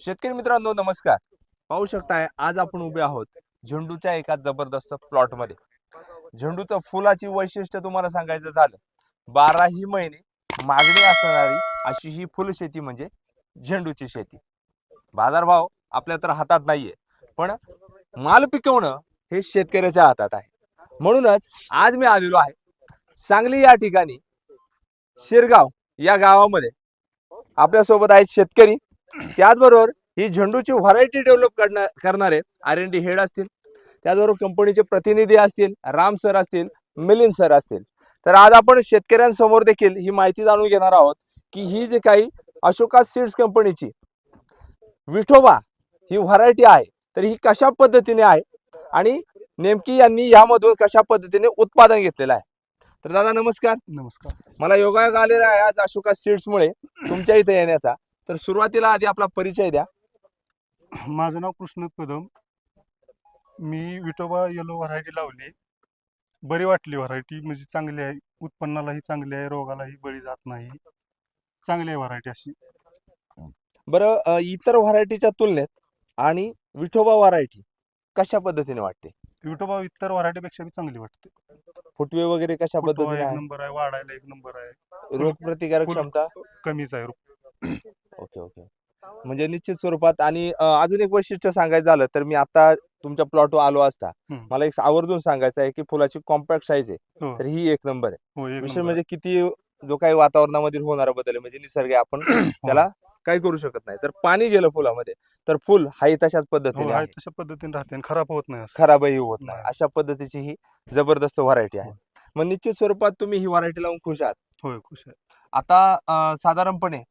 शेतकरी मित्रांनो नमस्कार. पाहू शकताय आज आपण उभे आहोत झेंडूच्या एका जबरदस्त प्लॉटमध्ये झेंडूचं फुलाची वैशिष्ट्य तुम्हाला सांगायचं झालं बाराही महिने मागणी असणारी अशी ही फुलशेती म्हणजे झेंडूची शेती. बाजारभाव आपल्या तर हातात नाहीये पण माल पिकवणं हे शेतकऱ्याच्या हातात आहे. म्हणूनच आज मी आलेलो आहे सांगली या ठिकाणी शिरगाव या गावामध्ये. आपल्यासोबत आहेत शेतकरी त्याचबरोबर ही झेंडूची व्हरायटी डेव्हलप करणार करणारे आर एन डी हेड असतील. त्याचबरोबर कंपनीचे प्रतिनिधी असतील राम सर असतील मिलिंद सर असतील. तर आज आपण शेतकऱ्यांसमोर देखील ही माहिती जाणून घेणार आहोत की ही जे काही अशोका सीड्स कंपनीची विठोबा ही व्हरायटी आहे तर ही कशा पद्धतीने आहे आणि नेमकी यांनी यामधून कशा पद्धतीने उत्पादन घेतलेलं आहे. तर दादा नमस्कार. नमस्कार. मला योगायोग आलेला आहे आज अशोका सीड्स मुळे तुमच्या इथे येण्याचा. तर सुरुवातीला आधी आपला परिचय द्या. माझं नाव कृष्ण कदम. मी विठोबा येलो व्हरायटी लावली. बरी वाटली व्हरायटी म्हणजे चांगली आहे. उत्पन्नालाही चांगली आहे रोगालाही बळी जात नाही. चांगली आहे व्हरायटी अशी. बरं अ, इतर व्हरायटीच्या तुलनेत आणि विठोबा व्हरायटी कशा पद्धतीने वाटते? विठोबा इतर व्हरायटीपेक्षा बी चांगली वाटते. फुटवे वगैरे कशा फुटवा पद्धतीने एक आहे? नंबर आहे वाढायला एक नंबर आहे. रोग प्रतिकारक फुल- क्षमता? कमीच आहे. Okay okay. म्हणजे निश्चित स्वरूपात आणि अ, अजून एक वैशिष्ट्य सांगायचं झालं तर मी आता तुमच्या प्लॉटवर आलो असता. हम्म. मला एक आवर्जून सांगायचं आहे की फुलाची कॉम्पॅक्ट साईज आहे. हो. तर ही एक नंबर आहे. हो एक विषय नंबर म्हणजे किती जो काही वातावरणामधील होणारा बदल आहे म्हणजे निसर्ग आहे, आपण त्याला काही करू शकत नाही. तर पाणी गेलं फुलामध्ये तर फुल हाही तशाच हो पद्धतीने आहे आहे. तशा पद्धतीने राहते आणि खराब होत नाही असं. खराबही होत नाही. नाही. अशा पद्धतीची ही जबरदस्त व्हरायटी आहे. हो. मग निश्चित स्वरूपात तुम्ही ही व्हरायटी लावून खुश आहात. होय खुश आहे. आता अं, साधारणपणे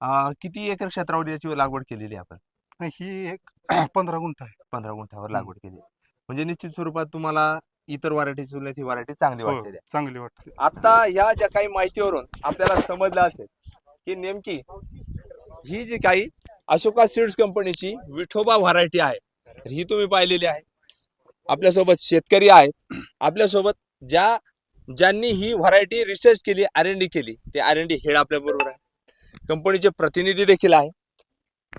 अं, किती एकर क्षेत्रावर याची लागवड केलेली आहे आपण? नाही, ही एक पंधरा गुंठ आहे. पंधरा गुंठ्यावर हम्म. लागवड केली आहे. म्हणजे निश्चित स्वरूपात तुम्हाला इतर व्हरायटी तुलनेत ही व्हरायटी चांगली हो वाटते. चांगली वाटते. आता ह्या ज्या काही माहितीवरून आपल्याला समजलं असेल की नेमकी ही जी काही अशोका सीड्स कंपनीची विठोबा व्हरायटी आहे तर ही तुम्ही पाहिलेली आहे. आपल्यासोबत शेतकरी आहेत. आपल्यासोबत ज्या ज्यांनी ही व्हरायटी रिसर्च केली आर एन डी केली ते आर एन डी हेड आपल्या बरोबर आहे कंपनीचे प्रतिनिधी देखील आहे.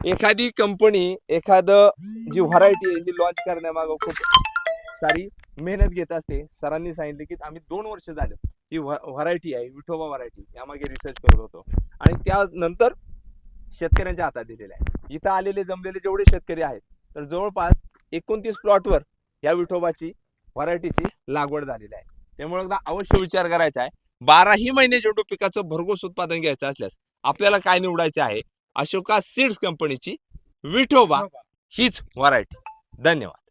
एखादी कंपनी एखादं जी व्हरायटी आहे ती लॉन्च करण्यामागं खूप सारी मेहनत घेत असते. सरांनी सांगितले की आम्ही दोन वर्ष झालं ही व्हरायटी आहे विठोबा व्हरायटी यामागे रिसर्च करत होतो. आणि त्यानंतर शेतकऱ्यांच्या हातात दिलेले आहे. इथं आलेले जमलेले जेवढे शेतकरी आहेत तर जवळपास एकोणतीस प्लॉटवर या विठोबाची व्हरायटीची लागवड झालेली आहे. त्यामुळे अवश्य विचार करायचा आहे. बाराही महिने झेंडू पिकाचं भरघोस उत्पादन घ्यायचं असल्यास आपल्याला काय निवडायचे आहे? अशोका सीड्स कंपनीची विठोबा हीच व्हरायटी. धन्यवाद.